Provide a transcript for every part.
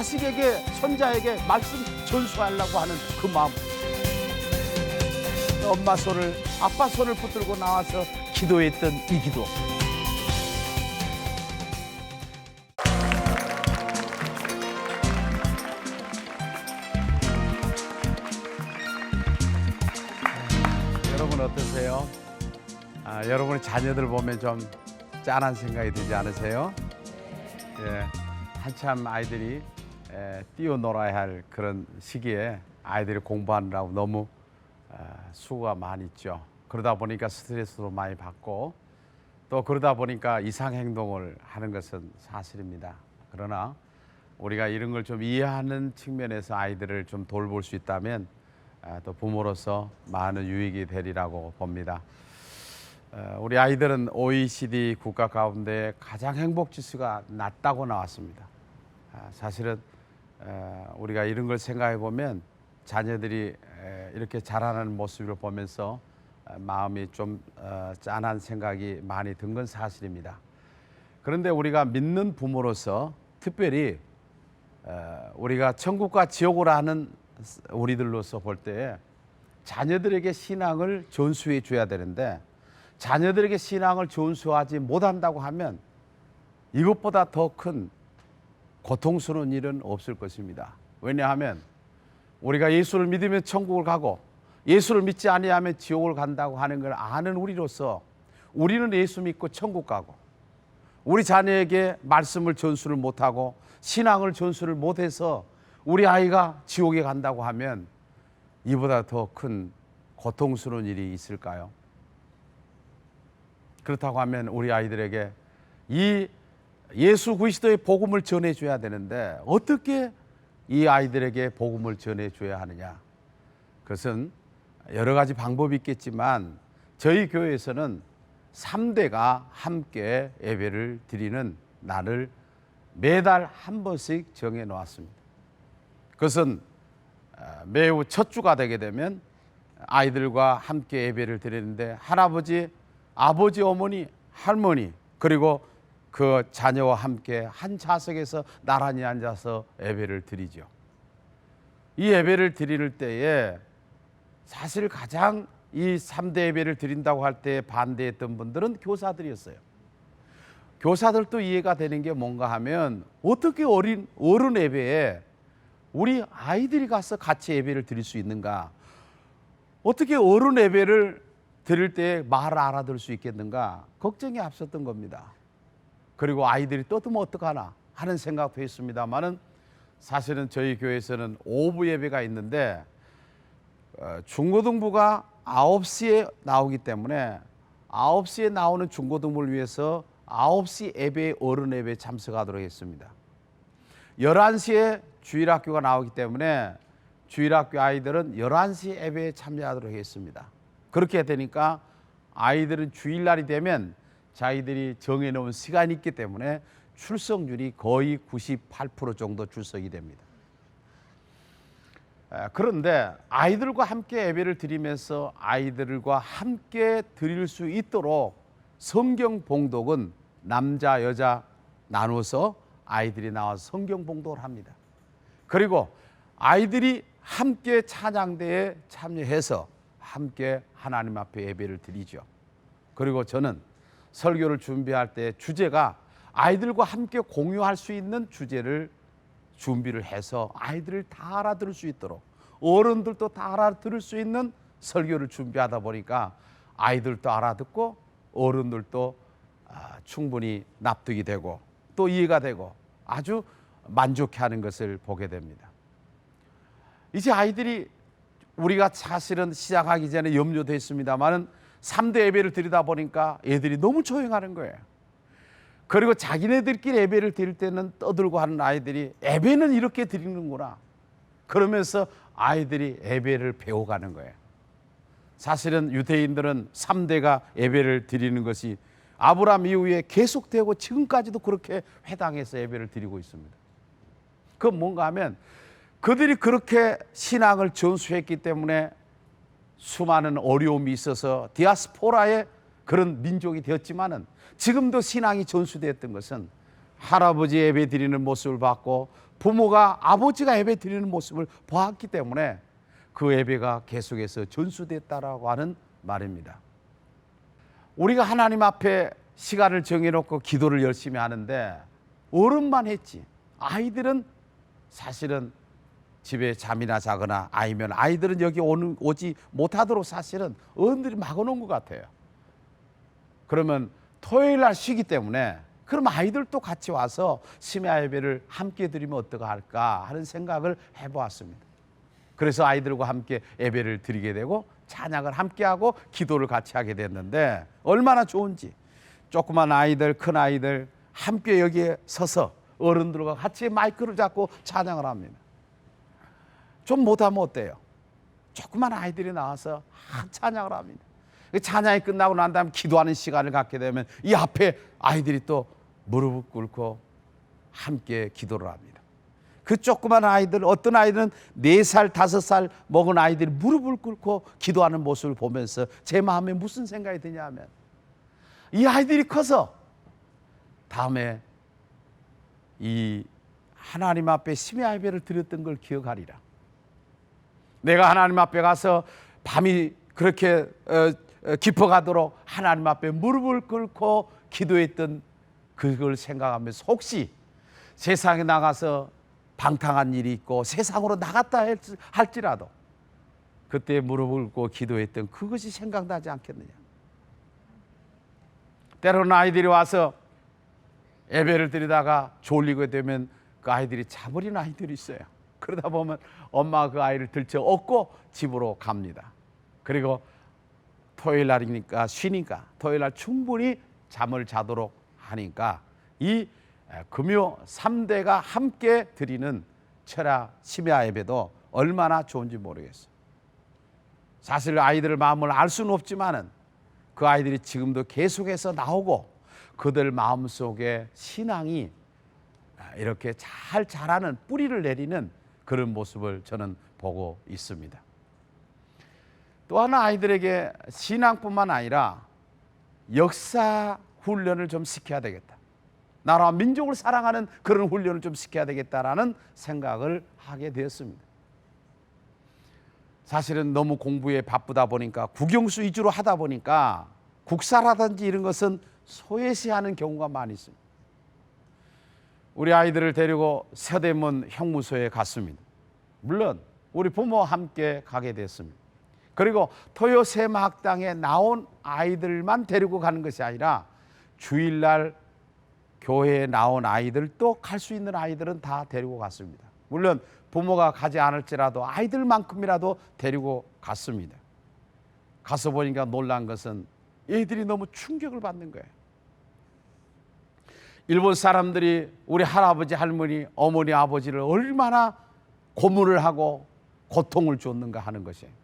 자식에게 손자에게 말씀 전수하려고 하는 그 마음. 엄마 손을 아빠 손을 붙들고 나와서 기도했던 이 기도. 여러분 어떠세요? 아, 여러분의 자녀들 보면 좀 짠한 생각이 들지 않으세요? 예, 한참 아이들이 에, 뛰어놀아야 할 그런 시기에 아이들이 공부하느라고 너무 아, 수고가 많이 있죠. 그러다 보니까 스트레스도 많이 받고 또 그러다 보니까 이상 행동을 하는 것은 사실입니다. 그러나 우리가 이런 걸 좀 이해하는 측면에서 아이들을 좀 돌볼 수 있다면 아, 또 부모로서 많은 유익이 되리라고 봅니다. 어, 우리 아이들은 OECD 국가 가운데 가장 행복 지수가 낮다고 나왔습니다. 아, 사실은 어, 우리가 이런 걸 생각해 보면 자녀들이 에, 이렇게 자라는 모습을 보면서 어, 마음이 좀 어, 짠한 생각이 많이 든 건 사실입니다. 그런데 우리가 믿는 부모로서 특별히 어, 우리가 천국과 지옥을 아는 우리들로서 볼때 자녀들에게 신앙을 전수해 줘야 되는데 자녀들에게 신앙을 전수하지 못한다고 하면 이것보다 더 큰 고통스러운 일은 없을 것입니다. 왜냐하면 우리가 예수를 믿으면 천국을 가고 예수를 믿지 아니하면 지옥을 간다고 하는 걸 아는 우리로서 우리는 예수 믿고 천국 가고 우리 자녀에게 말씀을 전수를 못하고 신앙을 전수를 못해서 우리 아이가 지옥에 간다고 하면 이보다 더 큰 고통스러운 일이 있을까요? 그렇다고 하면 우리 아이들에게 이 예수 그리스도의 복음을 전해 줘야 되는데 어떻게 이 아이들에게 복음을 전해 줘야 하느냐? 그것은 여러 가지 방법이 있겠지만 저희 교회에서는 3대가 함께 예배를 드리는 날을 매달 한 번씩 정해 놓았습니다. 그것은 어, 매우 첫 주가 되게 되면 아이들과 함께 예배를 드리는데 할아버지, 아버지, 어머니, 할머니 그리고 그 자녀와 함께 한 좌석에서 나란히 앉아서 예배를 드리죠. 이 예배를 드릴 때에 사실 가장 이 3대 예배를 드린다고 할 때 반대했던 분들은 교사들이었어요. 교사들도 이해가 되는 게 뭔가 하면 어떻게 어린 어른 예배에 우리 아이들이 가서 같이 예배를 드릴 수 있는가? 어떻게 어른 예배를 드릴 때 말을 알아들 수 있겠는가? 걱정이 앞섰던 겁니다. 그리고 아이들이 떠들면 어떡하나 하는 생각도 했습니다만은 사실은 저희 교회에서는 오부 예배가 있는데 어, 중고등부가 9시에 나오기 때문에 9시에 나오는 중고등부를 위해서 9시 예배 어른 예배에 참석하도록 했습니다. 11시에 주일학교가 나오기 때문에 주일학교 아이들은 11시 예배에 참여하도록 했습니다. 그렇게 되니까 아이들은 주일날이 되면 자기들이 정해놓은 시간이 있기 때문에 출석률이 거의 98% 정도 출석이 됩니다. 에, 그런데 아이들과 함께 예배를 드리면서 아이들과 함께 드릴 수 있도록 성경 봉독은 남자 여자 나눠서 아이들이 나와서 성경 봉독을 합니다. 그리고 아이들이 함께 찬양대에 참여해서 함께 하나님 앞에 예배를 드리죠. 그리고 저는 설교를 준비할 때 주제가 아이들과 함께 공유할 수 있는 주제를 준비를 해서 아이들을 다 알아들을 수 있도록 어른들도 다 알아들을 수 있는 설교를 준비하다 보니까 아이들도 알아듣고 어른들도 아, 충분히 납득이 되고 또 이해가 되고 아주 만족해하는 것을 보게 됩니다. 이제 아이들이 우리가 사실은 시작하기 전에 염려도 했습니다만은 3대 예배를 드리다 보니까 애들이 너무 조용하는 거예요. 그리고 자기네들끼리 예배를 드릴 때는 떠들고 하는 아이들이 예배는 이렇게 드리는구나. 그러면서 아이들이 예배를 배워가는 거예요. 사실은 유대인들은 3대가 예배를 드리는 것이 아브라함 이후에 계속되고 지금까지도 그렇게 회당에서 예배를 드리고 있습니다. 그 뭔가 하면 그들이 그렇게 신앙을 전수했기 때문에 수많은 어려움이 있어서 디아스포라의 그런 민족이 되었지만은 지금도 신앙이 전수되었던 것은 할아버지 예배 드리는 모습을 봤고 부모가 아버지가 예배 드리는 모습을 보았기 때문에 그 예배가 계속해서 전수됐다라고 하는 말입니다. 우리가 하나님 앞에 시간을 정해놓고 기도를 열심히 하는데 어른만 했지 아이들은 사실은 집에 잠이나 자거나 아니면 아이들은 여기 오는, 오지 못하도록 사실은 어른들이 막아놓은 것 같아요. 그러면 토요일 날 쉬기 때문에 그럼 아이들도 같이 와서 심야 예배를 함께 드리면 어떨까 할까 하는 생각을 해보았습니다. 그래서 아이들과 함께 예배를 드리게 되고 찬양을 함께 하고 기도를 같이 하게 됐는데 얼마나 좋은지 조그만 아이들 큰 아이들 함께 여기에 서서 어른들과 같이 마이크를 잡고 찬양을 합니다. 좀 못하면 어때요? 조그만 아이들이 나와서 찬양을 합니다. 그 찬양이 끝나고 난 다음에 기도하는 시간을 갖게 되면 이 앞에 아이들이 또 무릎을 꿇고 함께 기도를 합니다. 그 조그만 아이들 어떤 아이들은 네살 다섯 살 먹은 아이들이 무릎을 꿇고 기도하는 모습을 보면서 제 마음에 무슨 생각이 드냐면 이 아이들이 커서 다음에 이 하나님 앞에 심야 예배를 드렸던 걸 기억하리라. 내가 하나님 앞에 가서 밤이 그렇게 어, 어, 깊어가도록 하나님 앞에 무릎을 꿇고 기도했던 그걸 생각하면서 혹시 세상에 나가서 방탕한 일이 있고 세상으로 나갔다 할지- 할지라도 그때 무릎을 꿇고 기도했던 그것이 생각나지 않겠느냐. 때로는 아이들이 와서 예배를 드리다가 졸리게 되면 그 아이들이 자버린 아이들이 있어요. 그러다 보면 엄마가 그 아이를 들쳐 업고 집으로 갑니다. 그리고 토요일 날이니까 쉬니까 토요일 날 충분히 잠을 자도록 하니까 이 금요 삼대가 함께 드리는 철야 심야 예배도 얼마나 좋은지 모르겠어요. 사실 아이들 마음을 알 수는 없지만은 그 아이들이 지금도 계속해서 나오고 그들 마음 속에 신앙이 이렇게 잘 자라는 뿌리를 내리는 그런 모습을 저는 보고 있습니다. 또 하나 아이들에게 신앙뿐만 아니라 역사 훈련을 좀 시켜야 되겠다. 나라와 민족을 사랑하는 그런 훈련을 좀 시켜야 되겠다라는 생각을 하게 되었습니다. 사실은 너무 공부에 바쁘다 보니까 국영수 위주로 하다 보니까 국사라든지 이런 것은 소외시하는 경우가 많이 있습니다. 우리 아이들을 데리고 서대문 형무소에 갔습니다. 물론 우리 부모와 함께 가게 됐습니다. 그리고 토요 세마학당에 나온 아이들만 데리고 가는 것이 아니라 주일날 교회에 나온 아이들도 갈 수 있는 아이들은 다 데리고 갔습니다. 물론 부모가 가지 않을지라도 아이들만큼이라도 데리고 갔습니다. 가서 보니까 놀란 것은 애들이 너무 충격을 받는 거예요. 일본 사람들이 우리 할아버지, 할머니, 어머니, 아버지를 얼마나 고문을 하고 고통을 줬는가 하는 것이에요.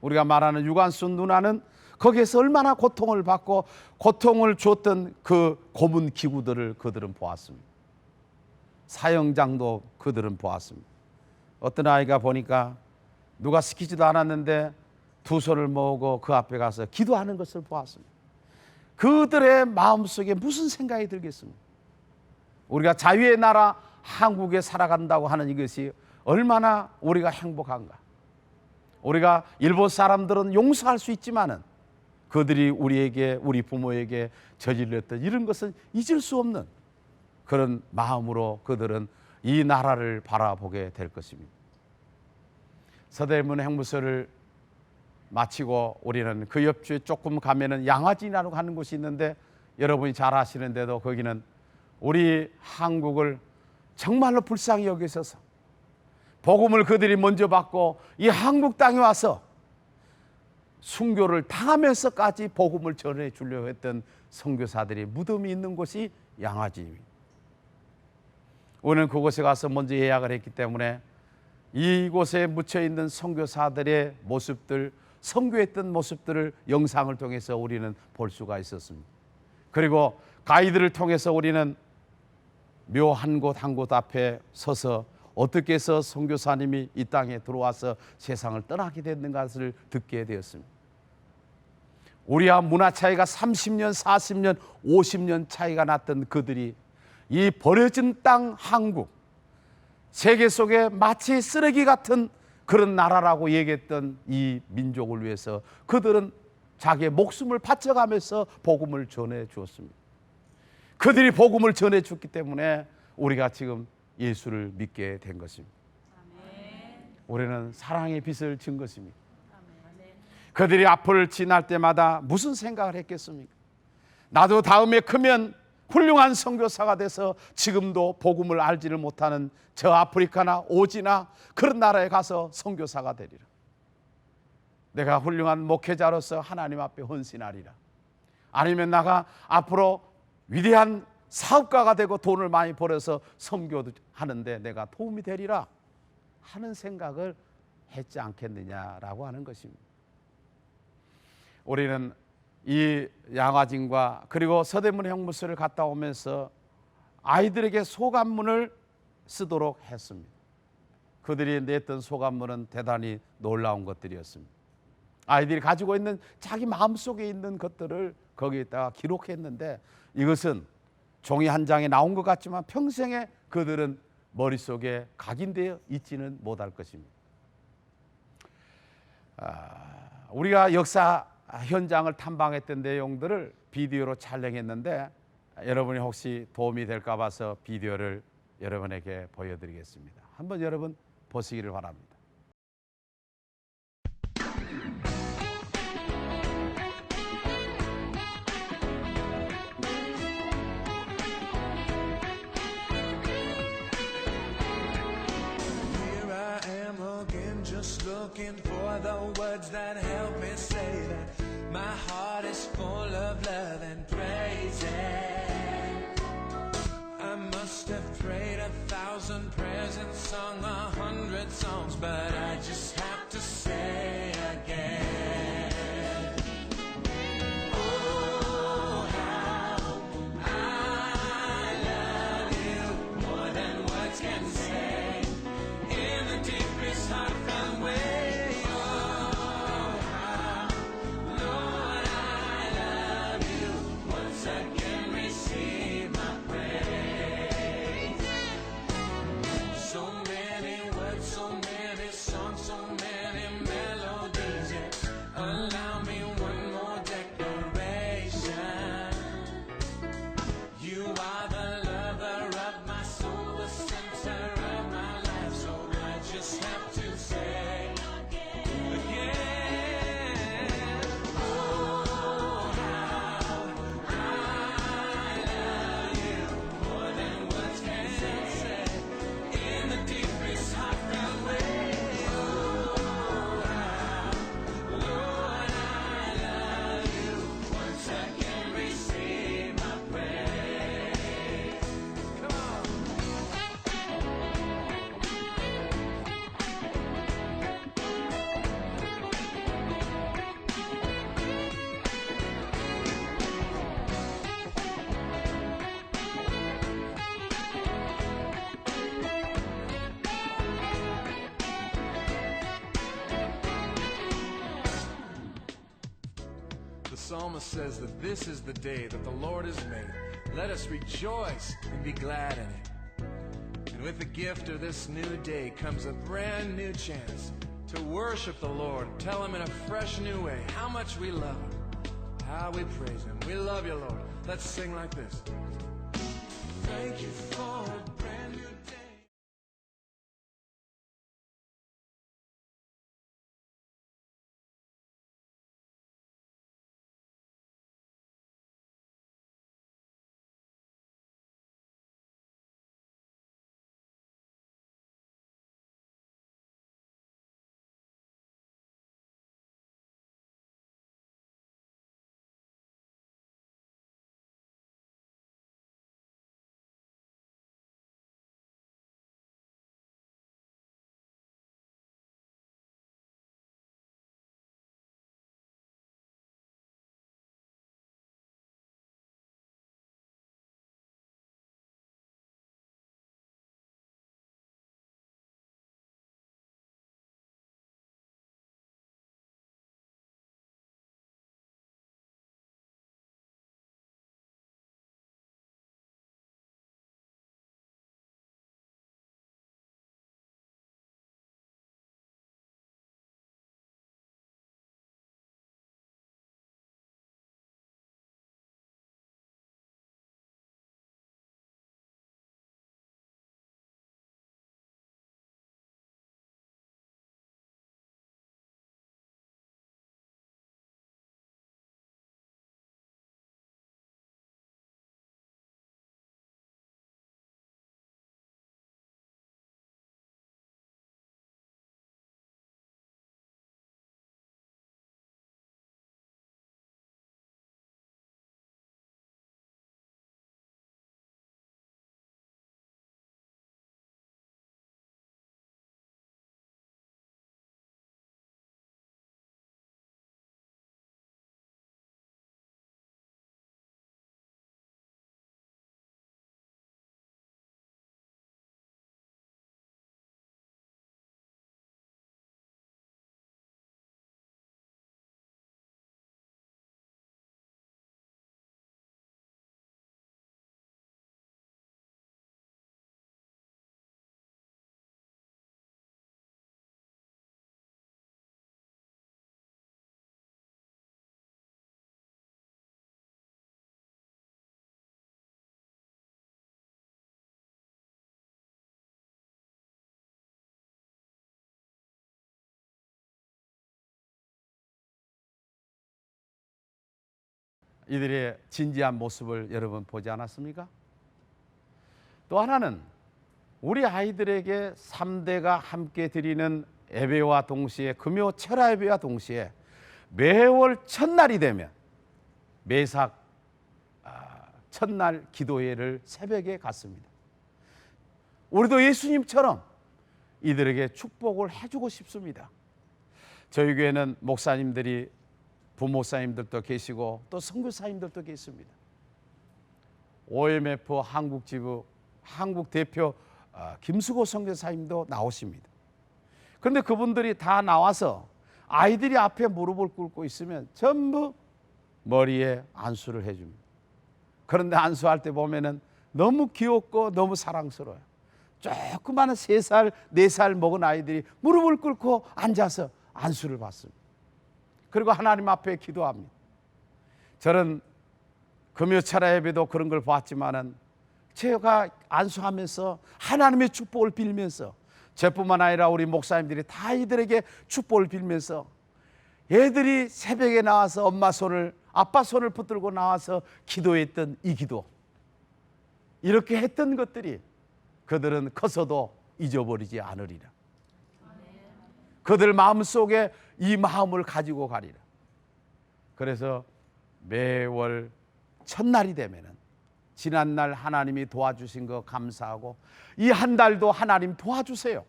우리가 말하는 유관순 누나는 거기에서 얼마나 고통을 받고 고통을 줬던 그 고문 기구들을 그들은 보았습니다. 사형장도 그들은 보았습니다. 어떤 아이가 보니까 누가 시키지도 않았는데 두 손을 모으고 그 앞에 가서 기도하는 것을 보았습니다. 그들의 마음속에 무슨 생각이 들겠습니까? 우리가 자유의 나라 한국에 살아간다고 하는 이것이 얼마나 우리가 행복한가? 우리가 일본 사람들은 용서할 수 있지만은 그들이 우리에게 우리 부모에게 저질렀던 이런 것은 잊을 수 없는 그런 마음으로 그들은 이 나라를 바라보게 될 것입니다. 서대문 행무소를 마치고 우리는 그 옆주에 조금 가면은 양화진이라고 하는 곳이 있는데 여러분이 잘 아시는데도 거기는 우리 한국을 정말로 불쌍히 여기셔서 복음을 그들이 먼저 받고 이 한국 땅에 와서 순교를 당하면서까지 복음을 전해 주려 했던 선교사들이 무덤이 있는 곳이 양화진입니다. 우리는 그곳에 가서 먼저 예약을 했기 때문에 이곳에 묻혀 있는 선교사들의 모습들, 선교했던 모습들을 영상을 통해서 우리는 볼 수가 있었습니다. 그리고 가이드를 통해서 우리는 묘 한 곳 한 곳 앞에 서서 어떻게 해서 선교사님이 이 땅에 들어와서 세상을 떠나게 됐는가 를 듣게 되었습니다. 우리와 문화 차이가 30년, 40년, 50년 차이가 났던 그들이 이 버려진 땅 한국 세계 속에 마치 쓰레기 같은 그런 나라라고 얘기했던 이 민족을 위해서 그들은 자기의 목숨을 바쳐가면서 복음을 전해 주었습니다. 그들이 복음을 전해 줬기 때문에 우리가 지금 예수를 믿게 된 것입니다. 우리는 사랑의 빛을 진 것입니다. 그들이 앞을 지날 때마다 무슨 생각을 했겠습니까? 나도 다음에 크면 훌륭한 선교사가 돼서 지금도 복음을 알지를 못하는 저 아프리카나 오지나 그런 나라에 가서 선교사가 되리라. 내가 훌륭한 목회자로서 하나님 앞에 헌신하리라. 아니면 나가 앞으로 위대한 사업가가 되고 돈을 많이 벌어서 선교도 하는데 내가 도움이 되리라 하는 생각을 했지 않겠느냐라고 하는 것입니다. 우리는 이 양화진과 그리고 서대문 형무소를 갔다 오면서 아이들에게 소감문을 쓰도록 했습니다. 그들이 냈던 소감문은 대단히 놀라운 것들이었습니다. 아이들이 가지고 있는 자기 마음속에 있는 것들을 거기에다가 기록했는데 이것은 종이 한 장에 나온 것 같지만 평생에 그들은 머릿속에 각인되어 있지는 못할 것입니다. 아, 우리가 역사 현장을 탐방했던 내용들을 비디오로 촬영했는데 여러분이 혹시 도움이 될까 봐서 비디오를 여러분에게 보여드리겠습니다. 한번 여러분 보시기를 바랍니다. Looking the words that help me say that my heart is full of love and praise. I must have prayed a thousand prayers and sung a hundred songs, but I just have to say psalmist says that this is the day that the Lord has made. Let us rejoice and be glad in it. And with the gift of this new day comes a brand new chance to worship the Lord, tell Him in a fresh new way how much we love Him, how we praise Him. We love you, Lord. Let's sing like this. Thank you for 이들의 진지한 모습을 여러분 보지 않았습니까? 또 하나는 우리 아이들에게 3대가 함께 드리는 예배와 동시에 금요 철야 예배와 동시에 매월 첫날이 되면 매삭 아, 첫날 기도회를 새벽에 갔습니다. 우리도 예수님처럼 이들에게 축복을 해주고 싶습니다. 저희 교회는 목사님들이 부목사님들도 계시고 또 선교사님들도 계십니다. OMF 한국 지부 한국 대표 어, 김수고 선교사님도 나오십니다. 그런데 그분들이 다 나와서 아이들이 앞에 무릎을 꿇고 있으면 전부 머리에 안수를 해줍니다. 그런데 안수할 때 보면은 너무 귀엽고 너무 사랑스러워요. 조그마한 세 살, 네살 먹은 아이들이 무릎을 꿇고 앉아서 안수를 받습니다. 그리고 하나님 앞에 기도합니다. 저는 금요철야 예배도 그런 걸 봤지만은 제가 안수하면서 하나님의 축복을 빌면서 저뿐만 아니라 우리 목사님들이 다 이들에게 축복을 빌면서 애들이 새벽에 나와서 엄마 손을 아빠 손을 붙들고 나와서 기도했던 이 기도 이렇게 했던 것들이 그들은 커서도 잊어버리지 않으리라. 그들 마음속에 이 마음을 가지고 가리라. 그래서 매월 첫날이 되면은 지난날 하나님이 도와주신 거 감사하고 이 한 달도 하나님 도와주세요.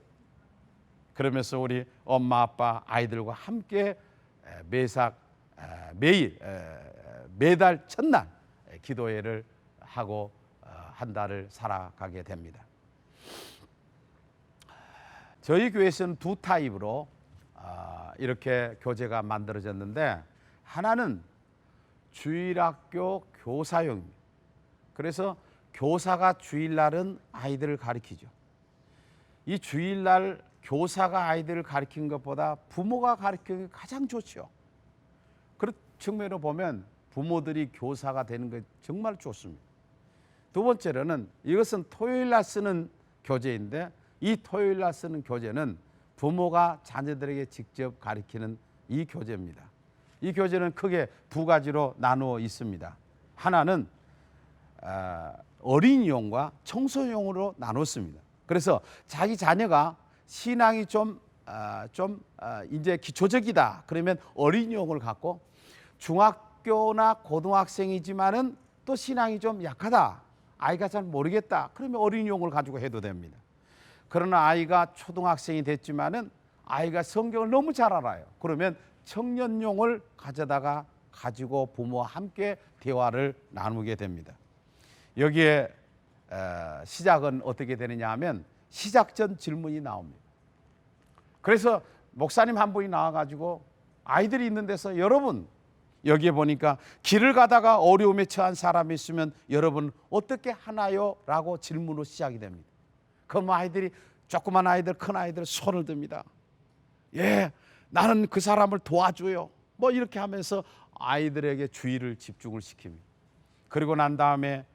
그러면서 우리 엄마 아빠 아이들과 함께 에, 매삭 에, 매일 에, 매달 첫날 기도회를 하고 어, 한 달을 살아가게 됩니다. 저희 교회에서는 두 타입으로 아, 이렇게 교재가 만들어졌는데 하나는 주일학교 교사용입니다. 그래서 교사가 주일날은 아이들을 가르치죠. 이 주일날 교사가 아이들을 가르치는 것보다 부모가 가르치는 게 가장 좋죠. 그런 측면으로 보면 부모들이 교사가 되는 게 정말 좋습니다. 두 번째로는 이것은 토요일 날 쓰는 교재인데 이 토요일 날 쓰는 교재는 부모가 자녀들에게 직접 가르치는 이 교재입니다. 이 교재는 크게 두 가지로 나누어 있습니다. 하나는 아, 어린이용과 청소용으로 나눴습니다. 그래서 자기 자녀가 신앙이 좀, 아, 좀 아, 이제 기초적이다. 그러면 어린이용을 갖고 중학교나 고등학생이지만은 또 신앙이 좀 약하다. 아이가 잘 모르겠다. 그러면 어린이용을 가지고 해도 됩니다. 그러나 아이가 초등학생이 됐지만은 아이가 성경을 너무 잘 알아요. 그러면 청년용을 가져다가 가지고 부모와 함께 대화를 나누게 됩니다. 여기에 어, 시작은 어떻게 되느냐 하면 시작 전 질문이 나옵니다. 그래서 목사님 한 분이 나와가지고 아이들이 있는 데서 여러분 여기에 보니까 길을 가다가 어려움에 처한 사람이 있으면 여러분 어떻게 하나요? 라고 질문으로 시작이 됩니다. 그럼 아이들이 조그만 아이들 큰 아이들 손을 듭니다. 예, 나는 그 사람을 도와줘요. 뭐 이렇게 하면서 아이들에게 주의를 집중을 시킵니다. 그리고 난 다음에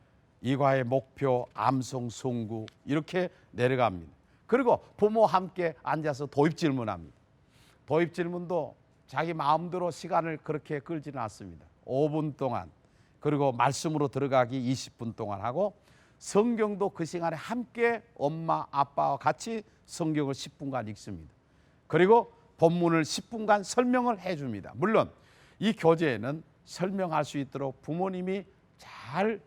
이과의 목표, 암송, 송구 이렇게 내려갑니다. 그리고 부모와 함께 앉아서 도입 질문합니다. 도입 질문도 자기 마음대로 시간을 그렇게 끌지는 않습니다. 5분 동안 그리고 말씀으로 들어가기 20분 동안 하고 성경도 그 시간에 함께 엄마 아빠와 같이 성경을 10분간 읽습니다. 그리고 본문을 10분간 설명을 해 줍니다. 물론 이 교재에는 설명할 수 있도록 부모님이 잘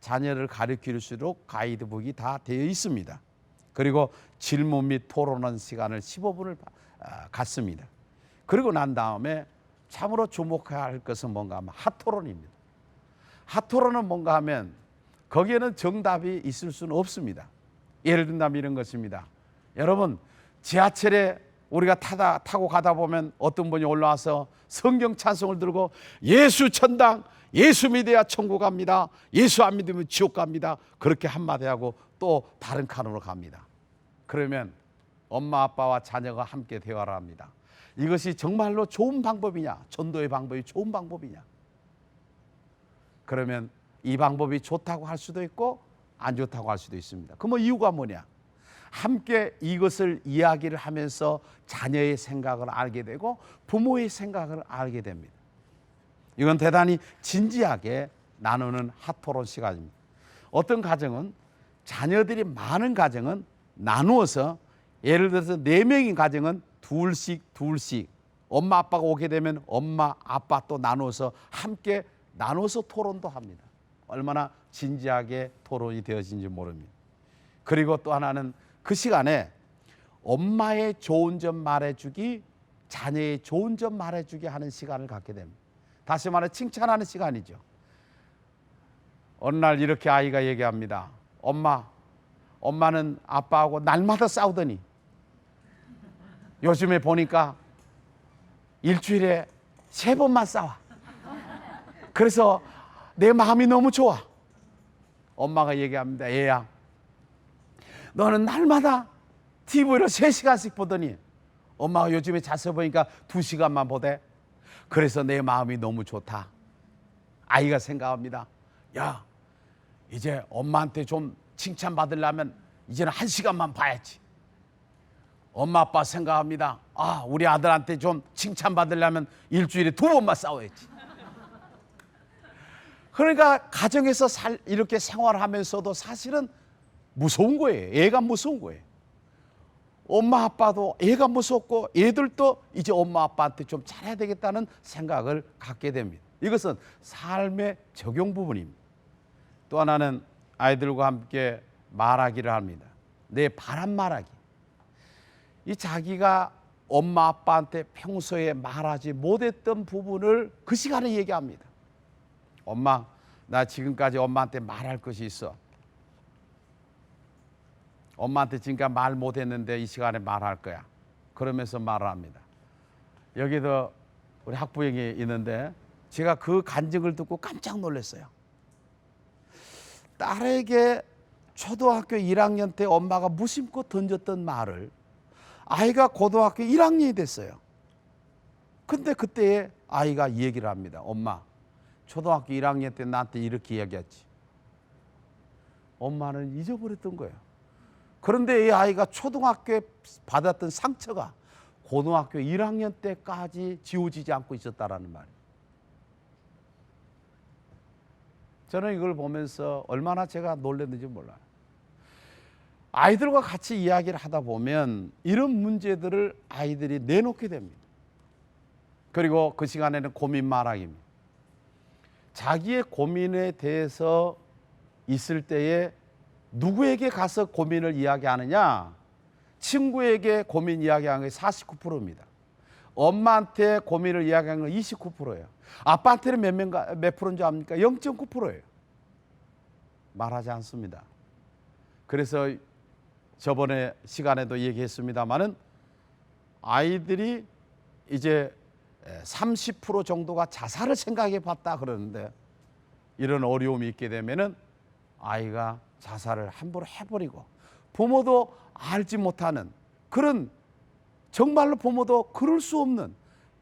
자녀를 가르칠수록 가이드북이 다 되어 있습니다. 그리고 질문 및 토론하는 시간을 15분을 아, 갖습니다. 그리고 난 다음에 참으로 주목해야 할 것은 뭔가 하면 핫토론입니다. 핫토론은 뭔가 하면 거기에는 정답이 있을 수는 없습니다. 예를 든다면 이런 것입니다. 여러분 지하철에 우리가 타다 타고 가다 보면 어떤 분이 올라와서 성경 찬송을 들고 예수 천당 예수 믿어야 천국 갑니다. 예수 안 믿으면 지옥 갑니다. 그렇게 한마디 하고 또 다른 칸으로 갑니다. 그러면 엄마 아빠와 자녀가 함께 대화를 합니다. 이것이 정말로 좋은 방법이냐? 전도의 방법이 좋은 방법이냐? 그러면 이 방법이 좋다고 할 수도 있고 안 좋다고 할 수도 있습니다. 그뭐 이유가 뭐냐? 함께 이것을 이야기를 하면서 자녀의 생각을 알게 되고 부모의 생각을 알게 됩니다. 이건 대단히 진지하게 나누는 핫토론 시간입니다. 어떤 가정은 자녀들이 많은 가정은 나누어서 예를 들어서 네 명인 가정은 둘씩 둘씩 엄마 아빠가 오게 되면 엄마 아빠 또 나누어서 함께 나눠서 토론도 합니다. 얼마나 진지하게 토론이 되어진지 모릅니다. 그리고 또 하나는 그 시간에 엄마의 좋은 점 말해주기, 자녀의 좋은 점 말해주기 하는 시간을 갖게 됩니다. 다시 말해 칭찬하는 시간이죠. 어느 날 이렇게 아이가 얘기합니다. 엄마, 엄마는 아빠하고 날마다 싸우더니 요즘에 보니까 일주일에 세 번만 싸워. 그래서 내 마음이 너무 좋아. 엄마가 얘기합니다. 얘야, 너는 날마다 TV를 세시간씩 보더니 엄마가 요즘에 자세 보니까 두시간만 보대. 그래서 내 마음이 너무 좋다. 아이가 생각합니다. 야, 이제 엄마한테 좀 칭찬받으려면 이제는 한 시간만 봐야지. 엄마 아빠 생각합니다. 아, 우리 아들한테 좀 칭찬받으려면 일주일에 두 번만 싸워야지. 그러니까 가정에서 살 이렇게 생활하면서도 사실은 무서운 거예요. 애가 무서운 거예요. 엄마 아빠도 애가 무섭고 애들도 이제 엄마 아빠한테 좀 잘해야 되겠다는 생각을 갖게 됩니다. 이것은 삶의 적용 부분입니다. 또 하나는 아이들과 함께 말하기를 합니다. 내 바람 말하기. 이 자기가 엄마 아빠한테 평소에 말하지 못했던 부분을 그 시간에 얘기합니다. 엄마, 나 지금까지 엄마한테 말할 것이 있어. 엄마한테 지금까지 말 못했는데 이 시간에 말할 거야. 그러면서 말을 합니다. 여기도 우리 학부형이 있는데 제가 그 간증을 듣고 깜짝 놀랐어요. 딸에게 초등학교 1학년 때 엄마가 무심코 던졌던 말을 아이가 고등학교 1학년이 됐어요. 근데 그때 아이가 이 얘기를 합니다. 엄마, 초등학교 1학년 때 나한테 이렇게 이야기했지. 엄마는 잊어버렸던 거예요. 그런데 이 아이가 초등학교에 받았던 상처가 고등학교 1학년 때까지 지워지지 않고 있었다라는 말이에요. 저는 이걸 보면서 얼마나 제가 놀랐는지 몰라요. 아이들과 같이 이야기를 하다 보면 이런 문제들을 아이들이 내놓게 됩니다. 그리고 그 시간에는 고민 말하기입니다. 자기의 고민에 대해서 있을 때에 누구에게 가서 고민을 이야기하느냐? 친구에게 고민 이야기하는 게 49%입니다. 엄마한테 고민을 이야기하는 건 29%예요. 아빠한테는 몇, 명, 몇 프로인 줄 압니까? 0.9%예요. 말하지 않습니다. 그래서 저번에 시간에도 얘기했습니다마는 아이들이 이제 30% 정도가 자살을 생각해 봤다 그러는데 이런 어려움이 있게 되면은 아이가 자살을 함부로 해버리고 부모도 알지 못하는 그런 정말로 부모도 그럴 수 없는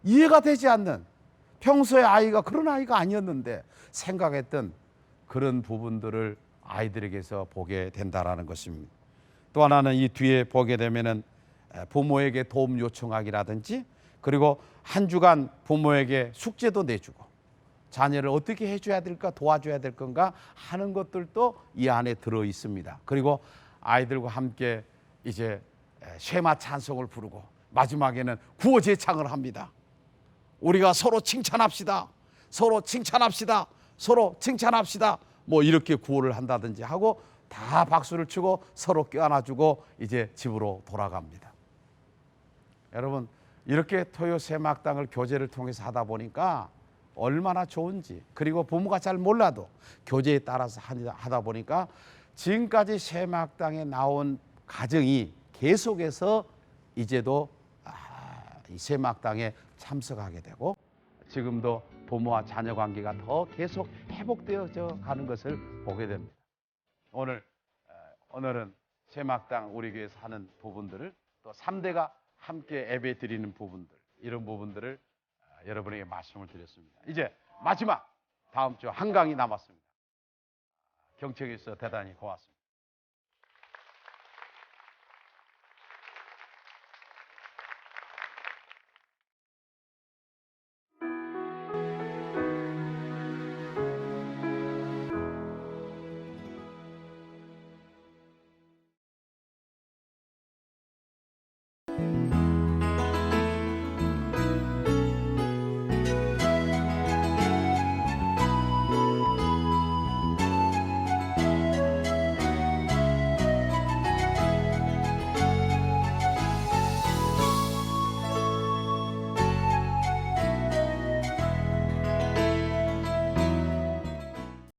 이해가 되지 않는 평소에 아이가 그런 아이가 아니었는데 생각했던 그런 부분들을 아이들에게서 보게 된다라는 것입니다. 또 하나는 이 뒤에 보게 되면은 부모에게 도움 요청하기라든지 그리고 한 주간 부모에게 숙제도 내주고 자녀를 어떻게 해줘야 될까 도와줘야 될 건가 하는 것들도 이 안에 들어 있습니다. 그리고 아이들과 함께 이제 쉐마 찬송을 부르고 마지막에는 구호 제창을 합니다. 우리가 서로 칭찬합시다. 서로 칭찬합시다. 서로 칭찬합시다. 뭐 이렇게 구호를 한다든지 하고 다 박수를 치고 서로 껴안아주고 이제 집으로 돌아갑니다. 여러분 이렇게 토요 세막당을 교제를 통해서 하다 보니까 얼마나 좋은지 그리고 부모가 잘 몰라도 교제에 따라서 하다 보니까 지금까지 세막당에 나온 가정이 계속해서 이제도 아, 이 세막당에 참석하게 되고 지금도 부모와 자녀 관계가 더 계속 회복되어져 가는 것을 보게 됩니다. 오늘 어, 오늘은 세막당 우리 교회에서 하는 부분들을 또 3대가 함께 예배 드리는 부분들 이런 부분들을 어, 여러분에게 말씀을 드렸습니다. 이제 마지막 다음 주 한강이 남았습니다. 경청해 주셔서 대단히 고맙습니다.